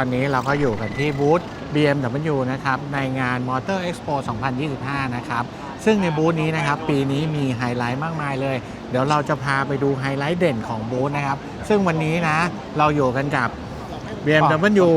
ตอนนี้เราก็อยู่กันที่บูธ BMW นะครับในงาน Motor Expo 2025 นะครับ ซึ่งในบูธนี้นะครับปีนี้มีไฮไลท์มากมายเลย เดี๋ยวเราจะพาไปดูไฮไลท์เด่นของบูธนะครับ ซึ่งวันนี้นะเราอยู่กันกับ BMW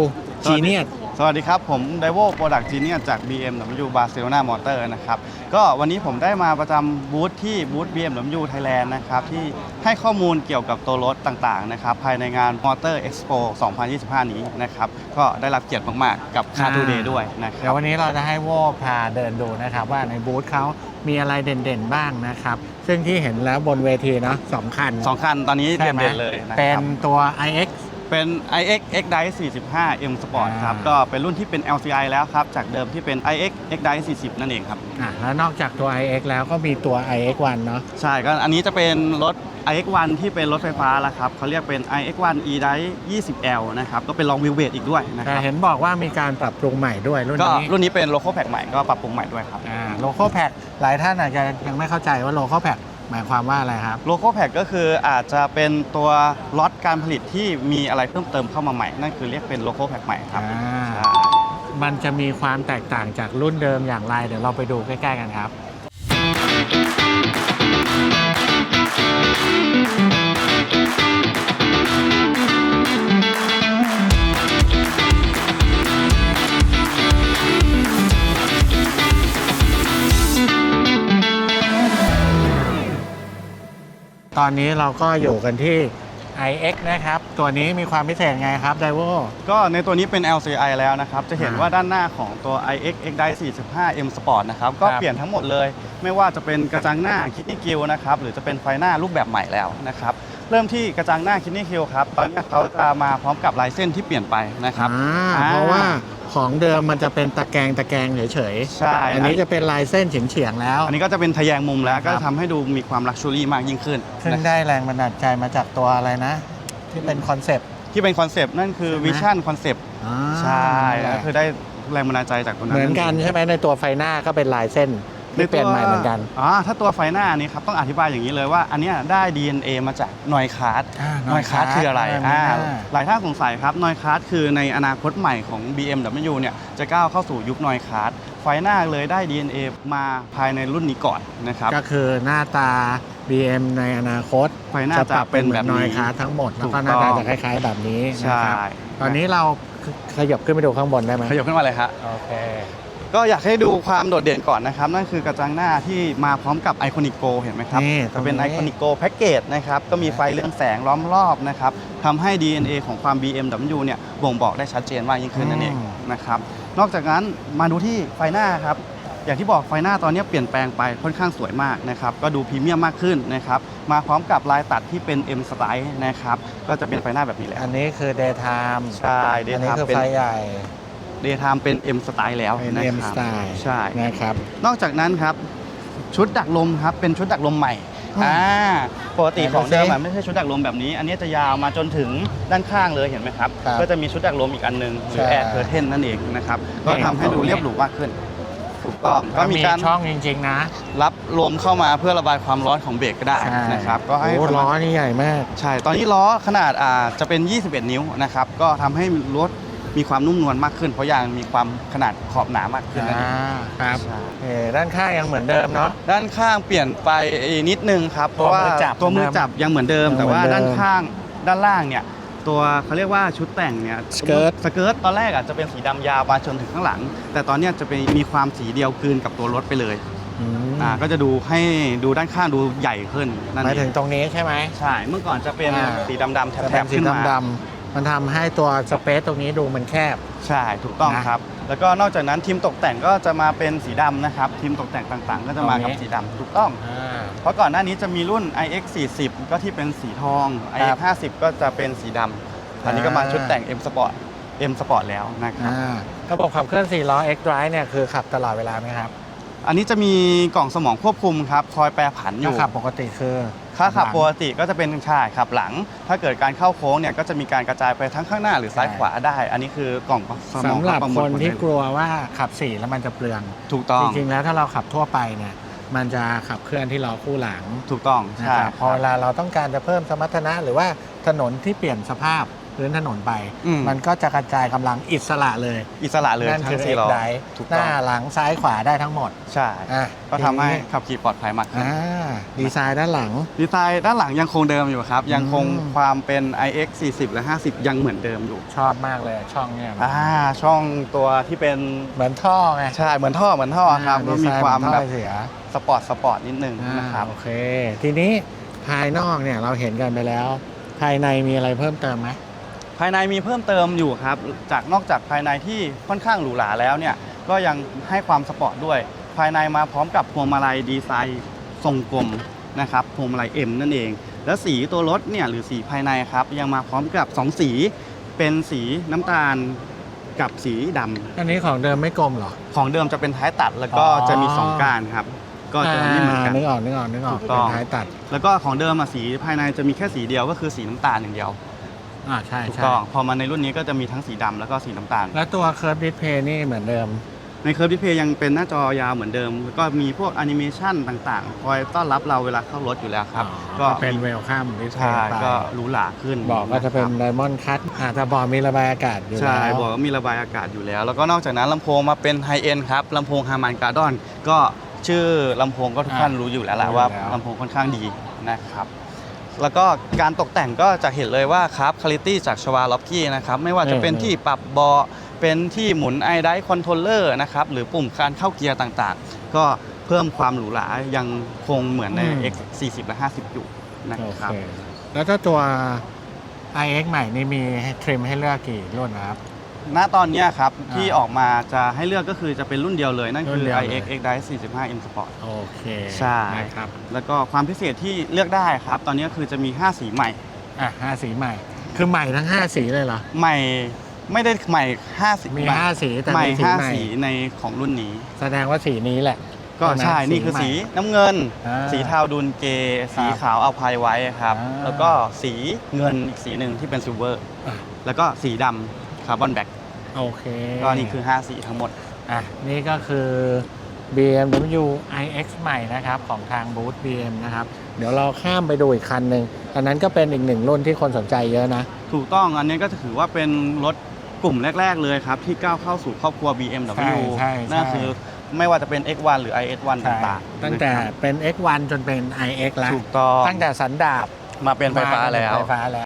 Genius สวัสดีครับ ผม d ดโวโปรดักต์จีเนียจาก BMW Barcelona Motor นะครับ ก็วันนี้ผมได้มาประจำบูธที่บูธ BMW Thailand นะครับ ที่ให้ข้อมูลเกี่ยวกับตัวรถต่างๆ นะครับ ภายในงาน Motor Expo 2025 นี้นะครับ ก็ได้รับเกียรติมาก ๆ กับ Car อ่า Today ด้วยนะคเดี๋รัยวบวันนี้เราจะให้โวพาเดินดูนะครับ ว่าในบูธเขามีอะไรเด่นๆ บ้างนะครับ ซึ่งที่เห็นแล้วบนเวทีเนาะสองคันสองคันตอนนี้ใช่ไหมเด่นๆเลยนะเป็คนรับตัว iX เป็น iX X Drive 45 M Sport ครับอ่าก็เป็นรุ่นที่เป็น LCI แล้วครับ จากเดิมที่เป็น iX X Drive 40 นั่นเองครับ อะแล้วนอกจากตัว iX แล้วก็มีตัว iX1 เนาะ ใช่ ก็อันนี้จะเป็นรถ iX1 ที่เป็นรถไฟฟ้าแล้วครับเขาเรียกเป็น iX1 e drive 20L นะครับ ก็เป็น long wheelbase อีกด้วยนะคแต่รับ เห็นบอกว่ามีการปรับปรุงใหม่ด้วยรุ่นก็นี้รุ่นนี้เป็นโลโก้แพ็กใหม่ก็ปรับปรุงใหม่ด้วยครับอ่าโลโก้แพ็กหลายท่านอาจจะยังไม่เข้าใจว่าโลโก้แพ็ก หมายความว่าอะไรครับ โลโก้แพ็กก็คืออาจจะเป็นตัวล็อตการผลิตที่มีอะไรเพิ่มเติมเข้ามาใหม่ นั่นคือเรียกเป็นโลโก้แพ็กใหม่ครับอ่า ใช่ มันจะมีความแตกต่างจากรุ่นเดิมอย่างไร เดี๋ยวเราไปดูใกล้ ๆ กันครับ ตอนนี้เราก็อยู่กันที่ iX นะครับ ตัวนี้มีความพิเศษไงครับไดโว ก็ในตัวนี้เป็น LCI แล้วนะครับ จะเห็นอ่าว่าด้านหน้าของตัว iX X Drive 45 M Sport นะครับ ก็ครับเปลี่ยนทั้งหมดเลย ไม่ว่าจะเป็นกระจังหน้าคิดนี่กิลนะครับ หรือจะเป็นไฟหน้ารูปแบบใหม่แล้วนะครับ เริ่มที่กระจังหน้าคิดนี่กิลครับ ตอนนี้เขาจะมาพร้อมกับลายเส้นที่เปลี่ยนไปนะครับอ่าอ่าเพราะว่าของเดิมมันจะเป็นตะแกรงตะแกรงเฉยใช่ๆอันนี้จะเป็นลายเส้นเฉียงๆแล้ว อันนี้ก็จะเป็นทะแยงมุมแล้วครัก็บจะทำให้ดูมีความลักชัวรี่มากยิ่งขึ้นซึ่งนะได้แรงบันดาลใจมาจากตัวอะไรนะ ที่เป็นคอนเซปต์ ที่เป็นคอนเซปต์นั่นคือใช่ไหม วิชั่นคอนเซปต์อ่าใช่ก็คือได้แรงบันดาลใจจากตรงนั้นเหมือนกันใช่ไหมในตัวไฟหน้าก็เป็นลายเส้น ที่เปลี่ยนใหม่เหมือนกันอ๋อถ้าตัวไฟหน้านี้ครับต้องอธิบายอย่างนี้เลยว่า อันเนี้ยได้ DNA มาจากนอยคาร์ดอ่านอยคาร์ดคืออะไรอ่าอ่ามีหน้าหลายท่านสงสัยครับนอยคาร์ดคือในอนาคตใหม่ของ BMW เนี่ยจะก้าวเข้าสู่ยุคนอยคาร์ดไฟหน้าเลยได้ DNA มาภายในรุ่นนี้ก่อนนะครับก็คือหน้าตา BM ในอนาคตไฟหน้าจะปรับเป็นจะเป็นแบบแบบนี้นอยคาร์ทั้งหมดแล้วก็ถูกหน้าตาต้องจะคล้าย ๆ แบบนี้ใช่นะครับตอนนี้เราขยับขึ้นไปดูข้างบนได้ไหมขยับขึ้นมาเลยครับโอเค ก็อยากให้ดูความโดดเด่นก่อนนะครับ นั่นคือกระจังหน้าที่มาพร้อมกับไอคอนิโกเห็นไหมครับนี่จะเป็นตไอรงนี้คอนิโกแพ็กเกจนะครับ ก็มีไฟเรืองแสงล้อมรอบนะครับทำให้ DNA ของความ BMW เนี่ยบ่งบอกได้ชัดเจนมากยิ่งขึ้นนั่นเองนะครับ นอกจากนั้นมาดูที่ไฟหน้าครับ อย่างที่บอกไฟหน้าตอนนี้เปลี่ยนแปลงไปค่อนข้างสวยมากนะครับ ก็ดูพรีเมียมมากขึ้นนะครับ มาพร้อมกับลายตัดที่เป็น M Style นะครับ ก็จะเป็นไฟหน้าแบบนี้แหละ อันนี้คือ daytime ใช่อันนี้ Daytime คือเป็น ไฟใหญ่ Daytime เป็น M Style แล้วเป็นนะ M ครับ style ใช่ นะครับ นอกจากนั้นครับ ชุดดักลมครับเป็นชุดดักลมใหม่อืมอ่าปกติไหนดูของเดิมสิอะไม่ใช่ชุดดักลมแบบนี้ อันนี้จะยาวมาจนถึงด้านข้างเลยเห็นไหมครับ ครับก็จะมีชุดดักลมอีกอันหนึงหรือใช่ แอร์เคอร์เทนนั่นเองนะครับนี่ก็ทำให้ดูเรียบหรูมากขึ้นถูกต้องก็มีมีการช่องจริง ๆ นะรับลมเข้ามาเพื่อระบายความร้อนของเบรกก็ได้ใช่นะครับก็ให้ โอ้สามารถล้อนี่ใหญ่มาก ใช่ ตอนนี้ล้อขนาดอ่าจะเป็น 21 นิ้วนะครับ ก็ทำให้รถ มีความนุ่มนวลมากขึ้น เพราะยางมีความขนาดขอบหนามากขึ้นนั่นเอง อ่าครับใช่ เอ่อด้านข้างยังเหมือนเดิมเนาะ ด้านข้างเปลี่ยนไปนิดนึงครับ เพราะว่าตัวมือจับตัวมือจับยังเหมือนเดิม ยังแต่เหมือนว่าเดิมด้านข้างด้านล่างเนี่ยตัวเขาเรียกว่าชุดแต่งเนี่ยสเกิร์ต สเกิร์ตตอนแรกอาจจะเป็นสีดำยาวมาจนถึงข้างหลัง แต่ตอนเนี้ยจะเป็นมีความสีเดียวกลืนกับตัวรถไปเลยอืมอ่าก็จะดูให้ดูด้านข้างดูใหญ่ขึ้นนั่นหมายเอถึงงตรงนี้ใช่ไหม ใช่เมื่อก่อนจะเป็นอ่า สีดำๆแจะถเป็นบสีๆขึ้นมา ดำๆ มันทำให้ตัวสเปซตรงนี้ดูมันแคบ ใช่ถูกต้องนะครับ แล้วก็นอกจากนั้นทีมตกแต่งก็จะมาเป็นสีดำนะครับ ทีมตกแต่งต่างๆ ก็จะมาตรงกับนี้ สีดำถูกต้องอ่าเพราะก่อนหน้านี้จะมีรุ่น iX 40ก็ที่เป็นสีทองครั iX บ50ก็จะเป็นสีดำอันนี้ก็มาอ่าชุดแต่ง M Sport M Sport แล้วนะครับ อ่าระบบขับเคลื่อน4ล้อ X Drive เนี่ยคือขับตลอดเวลาไหมครับ อันนี้จะมีกล่องสมองควบคุมครับคอยแปรผันอถ้ายู่ขับปกติคือถ้าขับหลังปกติก็จะเป็นชายขับหลัง ถ้าเกิดการเข้าโค้งเนี่ยก็จะมีการกระจายไปทั้งข้างหน้าหรือซ้ายใช่ขวาได้ อันนี้คือกล่องสมองสำหรับประมควลนผลที่ได้กลัวว่าขับ4แล้วมันจะเปลือง ถูกต้องจริงๆแล้วถ้าเราขับทั่วไปเนี่ยมันจะขับเคลื่อนที่ล้อคู่หลังถูกต้องนะใช่ครับพอเวลาเราต้องการจะเพิ่มสมรรถนะ หรือว่าถนนที่เปลี่ยนสภาพ พื้นถนนไป อืม มันก็จะกระจายกำลังอิสระเลยอิสระเลยนั่นทั้คืองสี่ล้อไดถูกหต้อน้างหลังซ้ายขวาได้ทั้งหมดใช่อะก็ทำให้ทีนี้ขับขี่ปลอดภัยมากขึ้น อ่าดีไซน์ด้านหลัง ดีไซน์ด้านหลังยังคงเดิมอยู่ครับ ยังคงอืม ความเป็น iX 40 และ 50 ยังเหมือนเดิมอยู่ชอบมากเลยช่องเนี่ยอ่าช่องตัวที่เป็นเหมือนท่อไงใช่เหมือนท่อเหมือนท่อครับอ่ก็มีความดีไซน์เหอนแบท่อบเสีย สปอร์ตสปอร์ตนิดนึงนะครับอ่าโอเค ทีนี้ภายนอกเนี่ยเราเห็นกันไปแล้ว ภายในมีอะไรเพิ่มเติมไหม ภายในมีเพิ่มเติมอยู่ครับ จากนอกจากภายในที่ค่อนข้างหรูหราแล้วเนี่ยก็ยังให้ความสปอร์ตด้วย ภายในมาพร้อมกับพวงมาลัยดีไซน์ทรงกลมนะครับพวงมาลัย M นั่นเอง แล้วสีตัวรถเนี่ยหรือสีภายในครับ ยังมาพร้อมกับ 2 สี เป็นสีน้ำตาลกับสีดำอันนี้ของเดิมไม่กลมเหรอ ของเดิมจะเป็นท้ายตัดแล้วก็อ๋อ จะมีสองก้านครับ ก็จะไม่เหมือนกัน นึกออกนึกออกนึกออกถูกต้องเป็นท้ายตัด แล้วก็ของเดิมอะสีภายในจะมีแค่สีเดียวก็คือสีน้ำตาลอย่างเดียว อ่าใช่ถูกใช่ต้องพอมาในรุ่นนี้ก็จะมีทั้งสีดำแล้วก็สีน้ำตาล แล้วตัวเคอร์ฟดิสเพย์นี่เหมือนเดิม ในเคิร์ฟดิสเพย์ยังเป็นหน้าจอยาวเหมือนเดิมแล้วก็มีพวกแอนิเมชันต่างๆ คอยต้อนรับเราเวลาเข้ารถอยู่แล้วครับ ก็เป็นเวลคัมดิสเพใช่ย์ไปก็หรูหราขึ้นบอกก็จะเป็นคไดมอนด์คัตอ่าแต่บอกมีระบายอากาศอยู่รับใช่แล้วบอกว่ามีระบายอากาศอยู่แล้ว แล้วก็นอกจากนั้นลำโพงมาเป็นไฮเอ็นครับลำโพงฮามันการ์ดอนก็ชื่อลำโพงก็ทุกท่านรู้อยู่แล้วแหละว่าลำโพงค่อนข้างดีนะครับ แล้วก็การตกแต่งก็จะเห็นเลยว่าครับคุณภาพจากชวาล็อกกี้นะครับไม่ว่าจะเป็นที่ปรับเบาะเป็นที่หมุนไอไดคอนโทรลเลอร์นะครับหรือปุ่มการเข้าเกียร์ต่างๆ ก็เพิ่มความหรูหรายังคงเหมือนใน X 40 และ 50 อยู่นะโอครับเคแล้วก็ตัว iX ใหม่นี่มีให้ทริมให้เลือกกี่รุ่นนะครับ ณตอนเนี้ยครับอ่าที่ออกมาจะให้เลือกก็คือจะเป็นรุ่นเดียวเลย นั่นรุ่คืนอ เดียวเลย iX X Drive 45 M Sport โอเคใช่ นะครับแล้วก็ความพิเศษที่เลือกได้ครับ ตอนนี้คือจะมี 5 สีใหม่ อะห้าสีใหม่ คือใหม่ทั้ง5สีเลยเหรอ ใหม่ไม่ได้ใหม่5สีมีให5สีแต่ใหม่มีสีห้าใหม่สีในของรุ่นนี้ แสดงว่าสีนี้แหละก็ใช่ใช่ไหมนี่คือสีสีใหม่ น้ำเงิน อ่าสีเทาดุนเกสีครับขาวเอาพายไว้ครับ อ่าแล้วก็สีเงินอีกสีหนึ่งที่เป็นซิลเวอร์ อะ แล้วก็สีดำคาร์บอนแบ็กโอเคก็นี่คือ 5 สีทั้งหมด อะนี่ก็คือ BMW iX ใหม่นะครับ ของทางบูธ BM นะครับ เดี๋ยวเราข้ามไปดูอีกคันหนึ่งอันนั้นก็เป็นอีกหนึ่งรุ่นที่คนสนใจเยอะนะ ถูกต้องอันนี้ก็จะถือว่าเป็นรถกลุ่มแรก ๆ เลยครับ ที่ก้าวเข้าสู่ครอบครัว BMW ใช่ใช่นั่นใช่คือไม่ว่าจะเป็น X1 หรือ IS1 ใช่ต่างๆ ตั้งแต่นะครับเป็น X1 จนเป็น iX แล้วถูกต้องตั้งแต่สันดาบมาเป็นไฟฟ้าแล้วไฟฟ้าแล้ว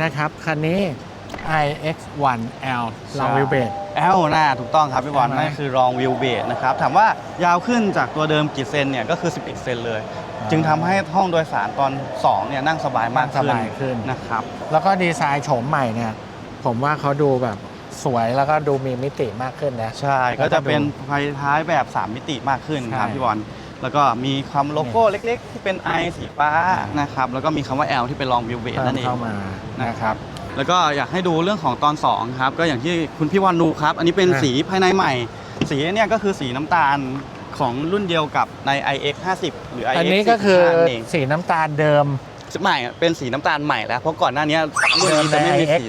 นี่นะครับ คันนี้ iX1L ลองวิวเบดแอลหน้าถูกต้องครับพี่บอลใช่ไหม นั่นคือรองวิวเบสนะครับ ถามว่ายาวขึ้นจากตัวเดิมกี่เซนเนี่ยก็คือ 11 เซนเลยอ่าจึงทำให้ห้องโดยสารตอน 2 เนี่ยนั่งสบายมากนั่งสบายขึ้น นะครับ แล้วก็ดีไซน์โฉมใหม่เนี่ย ผมว่าเขาดูแบบสวยแล้วก็ดูมีมิติมากขึ้นนะ ใช่แล้วก็ก็จะเป็นดูไฟท้ายแบบ 3 มิติมากขึ้นครับใช่ พี่บอล แล้วก็มีคำโลโก้เล็กๆ ที่เป็น I สีฟ้านะครับ แล้วก็มีคำว่า L ที่เป็นรองวิวเบสเพิ่นั่มนเองเข้ามานะครับ แล้วก็อยากให้ดูเรื่องของตอน 2 ครับ ก็อย่างที่คุณพี่วันดูครับ อันนี้เป็นอะสีภายในใหม่ สีเนี่ยก็คือสีน้ำตาลของรุ่นเดียวกับใน iX 50 หรือ iX อันนี้ก็คือ45นั่นเองสีน้ำตาลเดิมใหม่เป็นสีน้ำตาลใหม่แล้ว เพราะก่อนหน้านี้รุ่นนี้จะไม่มีเดิมในสี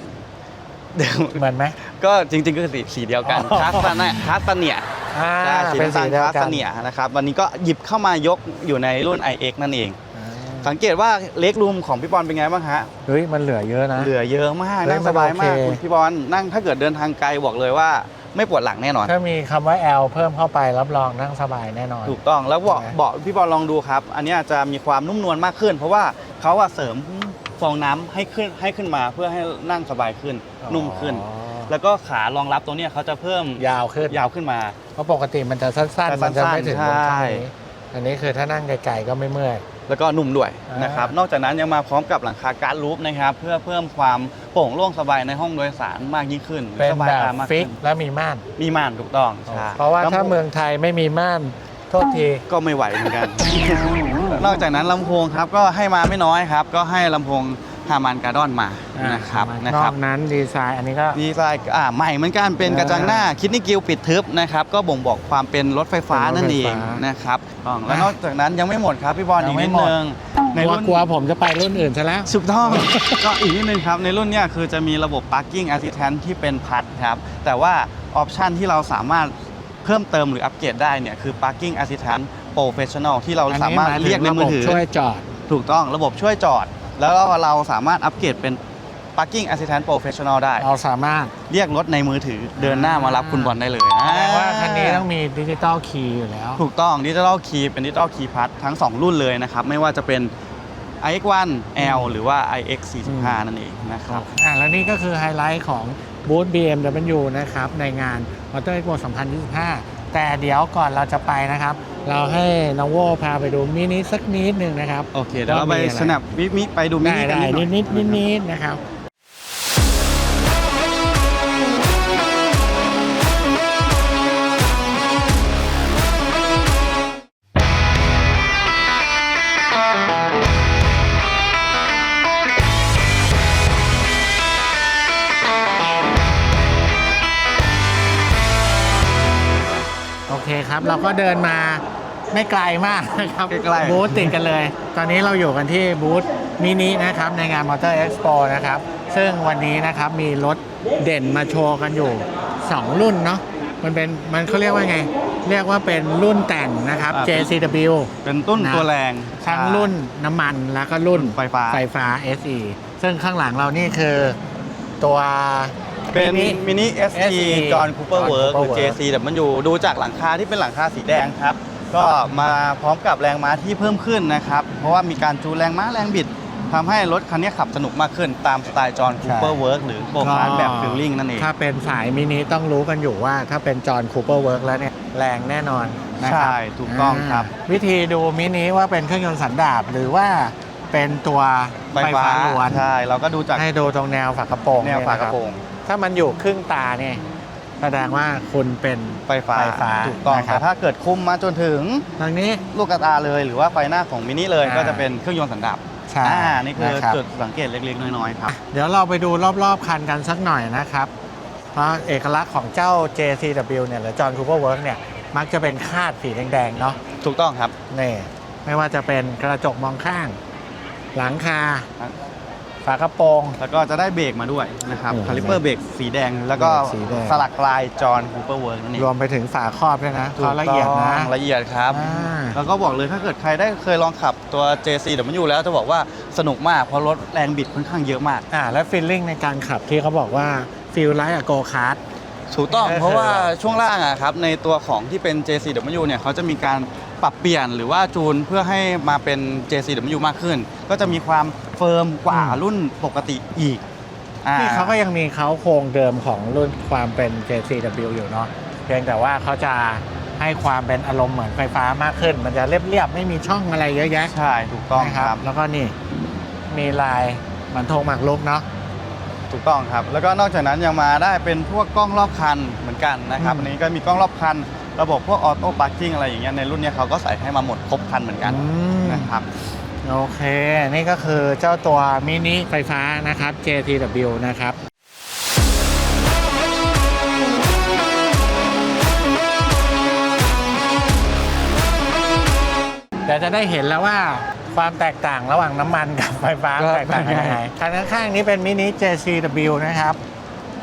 เดิมเหมือนไหมก็จริงๆก็คือสีสีเดียวกันอ๋อคาสตาเนียคาสตาเนีย อ่าใช่สีเป็นน้ำสีตาลเดียวคาสกัตานเนียนะครับวันนี้ก็หยิบเข้ามายกอยู่ในรุ่น iX นั่นเองอ่าสังเกตว่าเล็กรูมของพี่บอลเป็นไงบ้างฮะเฮ้ยมันเหลือเยอะนะ เหลือเยอะมากเฮ้ยนั่งสบายมากมันโอเค คุณพี่บอลนั่งถ้าเกิดเดินทางไกลบอกเลยว่าไม่ปวดหลังแน่นอน ถ้ามีคำว่า L เพิ่มเข้าไปรับรองนั่งสบายแน่นอน ถูกต้องแล้วเบาะใช่ไหม เบาะพี่บอลลองดูครับ อันเนี้ยจะมีความนุ่มนวลมากขึ้น เพราะว่าเขาอะเสริมฟองน้ำให้ขึ้นให้ขึ้นมาเพื่อให้นั่งสบายขึ้นนุ่มขึ้น อ๋อ แล้วก็ขารองรับตัวเนี้ยเขาจะเพิ่มยาวขึ้นยาวขึ้นมา เพราะปกติมันจะสั้นจะๆมันจะไม่ถึงตรงสั้นๆช่องใช่นี้อันนี้คือถ้านั่งไกลๆก็ไม่เมื่อย แล้วก็นุ่มด้วยอ่านนะครับ นอกจากนั้นยังมาพร้อมกับหลังคาการ์ดรูฟนะครับ เพื่อเพิ่มความโปร่งโล่งสบายในห้องโดยสารมากยิ่งขึ้นเป็นสบายแบบตามากฟิกขึ้นและมีม่าน มีม่านถูกต้องใช่เพราะว่าลำโพถ้าเมืองไทยไม่มีม่านโทษทีก็ไม่ไหวเหมือนกัน นอกจากนั้นลำโพงครับก็ให้มาไม่น้อยครับ ก็ให้ลำโพง ฮามันการ์ดอนมาอ่านะครับนนะอครับกนั้นดีไซน์อันนี้ก็ ดีไซน์อ่าใหม่เหมือนกันเป็นอ่ากระจังหน้าคิดนี่กิลปิดทึบนะครับก็บ่งบอกความเป็นรถไฟฟ้าเป็นรถนั่นเองไฟฟ้านนะครับต้องแล้วอะนอกจากนั้นยังไม่หมดครับพี่บอลยัอีงกไม่นิดหมด นึงในกลัวรุ่น กลัวผมจะไปรุ่นอื่นซะแล้ว สุดท้อง ก็อีกนิดนึงครับ ในรุ่นเนี้ยคือจะมีระบบ parking assistant ที่เป็นพัดครับ แต่ว่าออปชันที่เราสามารถเพิ่มเติมหรืออัปเกรดได้เนี่ยคือ parking assistant professional ที่เราอันสานี้มารถหมายถึงเรียกในมือถือ ระบบช่วยจอด ถูกต้องระบบช่วยจอด แล้วก็เราสามารถอัปเกรดเป็น parking assistant professional ได้ เราสามารถเรียกรถในมือถือเดินหน้ามารับคุณบอลได้เลยแสดงว่าคันนี้ต้องมีดิจิตอลคีย์อยู่แล้ว ถูกต้องดิจิ t a ลคีย์เป็นดิจิ t a ลคีย์พัดทั้ง 2 รุ่นเลยนะครับ ไม่ว่าจะเป็น iX1 L หรือว่า iX45 นั่นเองนะครับอะแล้วนี่ก็คือไฮไลท์ของบูธ BMW นะครับ ในงาน Motor Expo 2025 แต่เดี๋ยวก่อนเราจะไปนะครับ เราให้น้องโวพาไปดูมินิสักนิดหนึ่งนะครับโอเคเดี๋ยวเราไปว่ามีอะไรสนับวิมิไปดูมิได้นิกันได้นิดหนิน่ดอยนิดนิดนิดนะครับ โอเคครับ เราก็เดินมา ไม่ไกลมากนะครับใกล้ๆ บูธติดกันเลย ตอนนี้เราอยู่กันที่บูธมินินะครับในงาน Motor Expo นะครับ ซึ่งวันนี้นะครับมีรถเด่นมาโชว์กันอยู่ 2 รุ่นเนาะมันเป็นมันเขาเรียกว่าไง เรียกว่าเป็นรุ่นแต่งนะครับ อ่า JCW เป็นตุ้นนะ ตัวแรง ทั้งรุ่นน้ำมันแล้วก็รุ่นไฟฟ้า ไฟฟ้า SE ซึ่งข้างหลังเรานี่คือตัว เป็นมินิ มินิ SE SE John Cooper John Work หรือ Cooper Work JC แต่มันอยู่ดูจากหลังคาที่เป็นหลังคาสีแดงครับ ก็มาพร้อมกับแรงม้าที่เพิ่มขึ้นนะครับ เพราะว่ามีการจูนแรงม้าแรงบิดทำให้รถคันนี้ขับสนุกมากขึ้นตามสไตล์ John Cooper Work หรือโกคาร์แบบฟิลลิ่งนั่นเอง ถ้าเป็นสายมินิต้องรู้กันอยู่ว่า ถ้าเป็นจอห์นคูเปอร์เวิร์กแล้วเนี่ยแรงแน่นอนนะครับใช่ถูกต้องครับาวิธีดูมินิว่าเป็นเครื่องยนต์สันดาปหรือว่าเป็นตัวไฟฟ้าล้วนใช่เราก็ดูจากให้ดูตรงแนวฝากระโปรงแนวฝากระโปรงเยนคบถ้ามันอยู่ครึ่งตาเนี่ย แสดงว่าคุณเป็น ไฟฟ้าไฟฟ้าถูกต้องนะครับแต่ถ้าเกิดคุมมาจนถึงทางนี้ ลูกกระตาเลย หรือว่าไฟหน้าของมินิเลยอ่า ก็จะเป็นเครื่องยนต์สันดาปใช่อ่านี่คือนะครับ จุดสังเกตเล็กๆ น้อยๆครับ เดี๋ยวเราไปดูรอบ ๆ คันกันสักหน่อยนะครับ เพราะเอกลักษณ์ของเจ้า JCW เนี่ยหรือ John Cooper Work เนี่ย มักจะเป็นคาดสีแดง ๆ เนาะถูกต้องครับ นี่ ไม่ว่าจะเป็นกระจกมองข้าง หลังคาครับ ฝากระโปรง แล้วก็จะได้เบรกมาด้วยนะครับโอ้โหคาลิเปอร์เบรกสีแดง แล้วก็เบรกสีแดง สลักลายจอห์นคูเปอร์เวิร์กนั่นเองรวมไปถึงฝาครอบด้วยนะถูกเขาละเอียดนะ ต้องละเอียดครับ อ่า แล้วก็บอกเลยถ้าเกิดใครได้เคยลองขับตัว JCW แล้วจะบอกว่าสนุกมากเพราะรถแรงบิดค่อนข้างเยอะมาก อ่าและฟีลลิ่งในการขับที่เขาบอกว่าฟีลไลท์อะโกคาร์ด ถูกต้องเออเพราะว่าช่วงล่างอะครับในตัวของที่เป็น JCW เนี่ยเขาจะมีการ ปรับเปลี่ยนหรือว่าจูนเพื่อให้มาเป็น JCW มากขึ้น ก็จะมีความเฟิร์มกว่ารุ่นปกติอีกอ่ที่เขาก็ยังมีเขาโครงเดิมของรุ่นความเป็น JCW อยู่เนาะเพียงแต่ว่าเขาจะให้ความเป็นอารมณ์เหมือนไฟฟ้ามากขึ้น มันจะเรียบๆ ไม่มีช่องอะไรเยอะแยะใช่ถูกต้องนะคครัรับ บ แล้วก็นี่มีลายเหมือนธงหมากรุกเนาะ ถูกต้องครับ แล้วก็นอกจากนั้นยังมาได้เป็นพวกกล้องรอบคันเหมือนกันนะครับอืม อันนี้ก็มีกล้องรอบคัน ระบบพวกออโต้พาร์กิ้งอะไรอย่างเงี้ยในรุ่นเนี้ยเขาก็ใส่ให้มาหมดครบคันเหมือนกันอืม นะครับโอเค นี่ก็คือเจ้าตัวมินิไฟฟ้านะครับ JTW นะครับเดี๋ยวจะได้เห็นแล้วว่าความแตกต่างระหว่างน้ำมันกับไฟฟ้าครับแตกต่างกันยังไงคันข้างๆนี้เป็นมินิ JCW นะครับ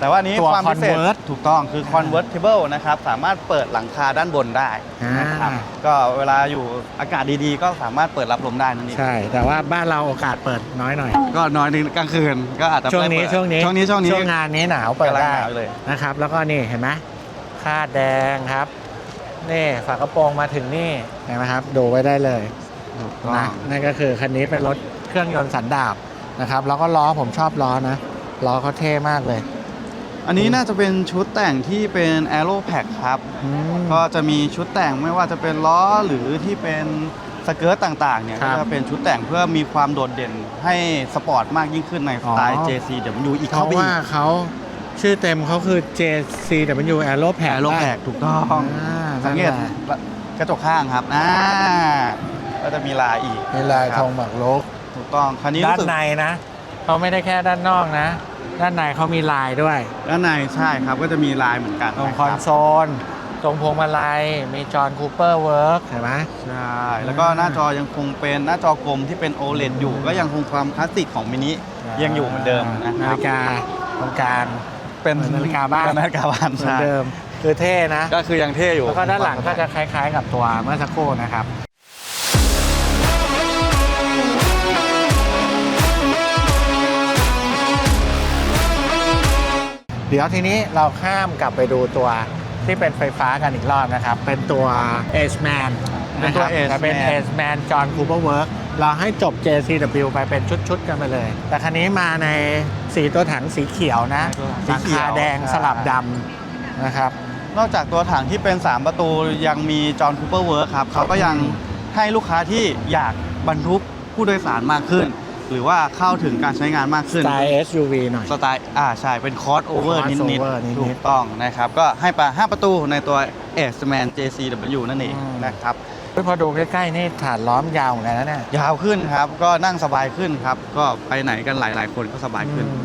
แต่ว่าอันนี้ตัวความพิเศษ Convert ถูกต้องคือ convertible นะครับ สามารถเปิดหลังคาด้านบนได้นะครับ อ่า ก็เวลาอยู่อากาศดีๆ ก็สามารถเปิดรับลมได้นั่นเองใช่ แต่ว่าบ้านเราโอกาสเปิดน้อยหน่อย ก็น้อยนึงกลางคืนก็อาจจะช่วงนี้ไม่เปิดช่วงนี้ช่วงนี้ช่วงนี้ช่วงงานนี้หนาวเปิดกำลังได้หนาวเลย นะครับ แล้วก็นี่เห็นไหมคาดแดงครับนี่ฝากระโปรงมาถึงนี่เห็นไหมครับ ดูไว้ได้เลยถูกต้องนะนั่นก็คือคันนี้เป็นรถเครื่องยนต์สันดาปนะครับ แล้วก็ล้อผมชอบล้อนะล้อเขาเท่มากเลย อันนี้น่าจะเป็นชุดแต่งที่เป็น Aero Pack ครับ อืม ก็จะมีชุดแต่งไม่ว่าจะเป็นล้อหรือที่เป็นสเกิร์ตต่างๆเนี่ยครัก็บจะเป็นชุดแต่งเพื่อมีความโดดเด่นให้สปอร์ตมากยิ่งขึ้นในสไตล์ อ๋อ JCW อีกเพเข้าราะไปอีว่ากเขาชื่อเต็มเขาคือ JCW Aero Pack Aero Pack ถูกต้องอ่าสังเกตนั่นแหละ กระจกข้างครับอ่าก็จะมีลายอีกมีลายครับธงหมากรุกถูกต้องคันนี้ด้านรู้สึก ในนะ เขาไม่ได้แค่ด้านนอกนะ ด้านในเขามีลายด้วย ด้านในใช่ครับก็จะมีลายเหมือนกันตรงนะคอนโซล ตรงพวงมาลัย มีจอห์นคูเปอร์เวิร์กเห็นไหมใช่ แล้วก็หน้าจอยังคงเป็นหน้าจอกลมที่เป็น OLED อยู่ ก็ยังคงความคลาสสิกของมินิยังอยู่เหมือนเดิมนะคนารับฬิกาตรงกลางเป็นเหมือนนาฬิกาบ้านนาฬิกาบ้านเหมือนใช่เดิมคือเท่นะ ก็คือยังเท่อยู่แล้วก็ด้านหลังก็จะคล้าย ๆ กับตัวเมื่อสักครู่นะครับ เดี๋ยวทีนี้เราข้ามกลับไปดูตัวที่เป็นไฟฟ้ากันอีกรอบนะครับ เป็นตัว Ace Man เป็นตัว Ace จะเป็น Man Ace Man John Cooper Work เราให้จบ JCW ไปเป็นชุดๆกันไปเลย แต่คันนี้มาในสีตัวถังสีเขียวนะสีสีเขียวขาแดงสลับดำนะครับ นอกจากตัวถังที่เป็น 3 ประตูยังมีจอห์นคูเปอร์เวิร์คครับ เขาก็ยังให้ลูกค้าที่อยากบรรทุกผู้โดยสารมากขึ้น หรือว่าเข้าถึงการใช้งานมากขึ้น สไตล์ SUV หน่อย สไตล์อ่าใช่ เป็นคอร์สโอเวอร์นิด crossover นิดๆๆถูกต้องนะครับ ก็ให้ไป 5 ประตูในตัว s m a n JCW นั่นเองอืมนะครับ เฮ้ยพอดูใกล้ๆนี่ฐานล้อมยาวเหมือนกันนะเนี่ย ยาวขึ้นครับ ก็นั่งสบายขึ้นครับ ก็ไปไหนกันหลาย ๆ คนก็สบายขึ้น อืม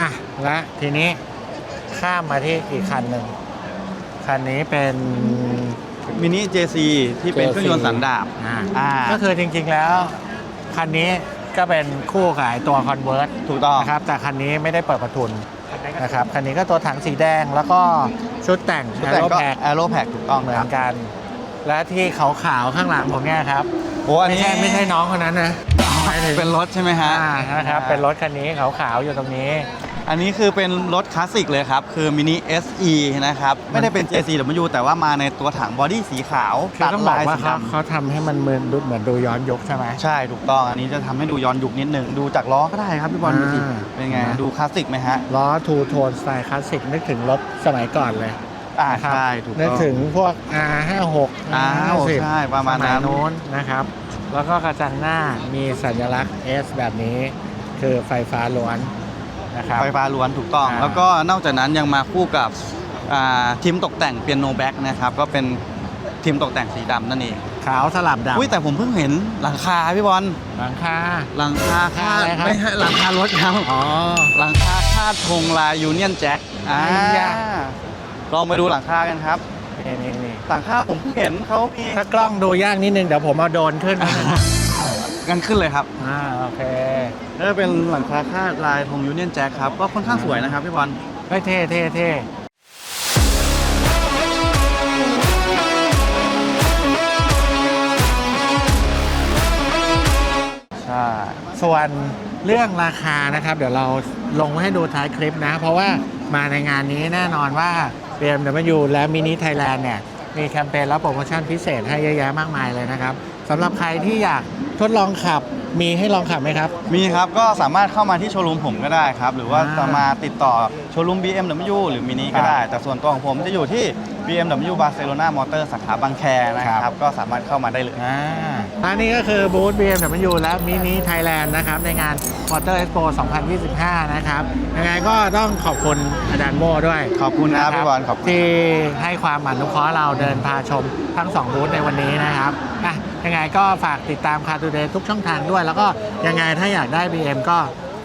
อะและทีนี้ ข้ามมาที่อีกคันหนึ่งคันนี้เป็นมินิ JC ที่เป็นเครื่องยนต์สันดาปอ่าอ่าก็คือจริงๆแล้ว คันนี้ก็เป็นคู่กับไอ้ตัวคอนเวิร์ตถูกต้องนะครับแต่คันนี้ไม่ได้เปิดประทุนนะครับคันนี้ก็ตัวถังสีแดงแล้วก็ชุดแต่งชุดแต่งก็แพ็คแอโรแพ็กถูกต้องเหมือคนรับกัน และที่ขาวๆข้างหลังผมเนี่ยครับโอ้อันไม่นี้ใช่ไม่ใช่น้องคนนั้นนะหมายถึงเป็นรถใช่ไหมฮะอ่านะครับเป็นรถคันนี้ขาวๆอยู่ตรงนี้ อันนี้คือเป็นรถคลาสสิกเลยครับ คือมินิ SE นะครับ ไม่ได้เป็น JCW แต่ว่ามาในตัวถังบอดี้สีขาวคือต้องบอกว่าสีเขาดำเขาทำให้มันเหมือนดูเหมือนดูย้อนยุคใช่ไหม ใช่ถูกต้อง อันนี้จะทำให้ดูย้อนยุคนิดหนึ่งดูจากล้อก็ได้ครับพี่บอลดูสิอ่าเป็นไงนะ ดูคลาสสิกไหมฮะล้อทูโทนสไตล์คลาสสิกนึกถึงรถสมัยก่อนเลยอ่านะครับใช่ถูกนึกต้อง ถึงพวก R56 อ่า R50 ใช่ประมาณนั้น สยโน้นนะครับ แล้วก็กระจังหน้ามีสัญลักษณ์ S แบบนี้ คือไฟฟ้าล้วน นะครับไฟฟ้าล้วนถูกต้อง อ่า แล้วก็นอกจากนั้นยังมาคู่กับอ่าทีมตกแต่งเปียโนแบ็กนะครับก็เป็นทีมตกแต่งสีดำนั่นเองขาวสลับดำอุ้ยแต่ผมเพิ่งเห็นหลังคาพี่บอลหลังคา หลังคาคาดอะไรครับ ไม่ใช่หลังคารถครับอ๋อ หลังคาคาดธงลายยูเนียนแจ็คอ่าไอ้ยะ ลองไปดูหลังคากันครับนี่นี่นี่หลังคาผมเพิ่งเห็นเขามี ถ้ากล้องดูยากนิดนึง เดี๋ยวผมเอาโดรนขึ้น กันขึ้นเลยครับอ่าโอเคแล้วเป็นหลังคาคาดลายธงยูเนียนแจ็คครับ ก็ค่อนข้างสวยนะครับพี่บอลเฮ้ยเท่เท่เท่ใช่ส่วนเรื่องราคานะครับ เดี๋ยวเราลงไว้ให้ดูท้ายคลิปนะ เพราะว่ามาในงานนี้แน่นอนว่า BMW และ Mini Thailand เนี่ย มีแคมเปญและโปรโมชั่นพิเศษให้เยอะแยะมากมายเลยนะครับ สำหรับใครที่อยากทดลองขับมีให้ลองขับไหมครับ มีครับก็สามารถเข้ามาที่โชว์รูมผมก็ได้ครับ หรือว่าอ่าจะมาติดต่อโชว์รูม BMW หรือมินิก็ได้ แต่ส่วนตัวของผมจะอยู่ที่ BMW Barcelona Motor สาขาบางแคนะคครัรับ บ ก็สามารถเข้ามาได้เลย อ่าอันนี้ก็คือบูธ BMW และ Mini Thailand นะครับ ในงาน Motor Expo 2025 นะครับ ยังไงก็ต้องขอบคุณอาจารย์โม่ด้วยขอบคุณครับนะพี่บอลขอบคุณ ที่ให้ความอนุเคราะห์เราเดินพาชมทั้ง 2 บูธในวันนี้นะครับอะ ยังไงก็ฝากติดตามคา r ูเดย์ทุกช่องทางด้วย แล้วก็ยังไงถ้าอยากได้ BM ก็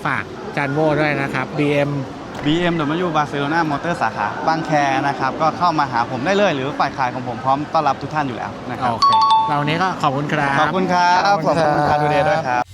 ฝากอาจารย์โม่ด้วยนะครับ BM BMW Barcelona Motor สาขาบางแคนะครับ ก็เข้ามาหาผมได้เลย หรือฝ่ายขายของผมพร้อมต้อนรับทุกท่านอยู่แล้วนะครับโอเคเราวันนี้ก็ขอบคุณครับ ขอบคุณครับ ขอบคุณคารัดูเดย์ด้วยครับ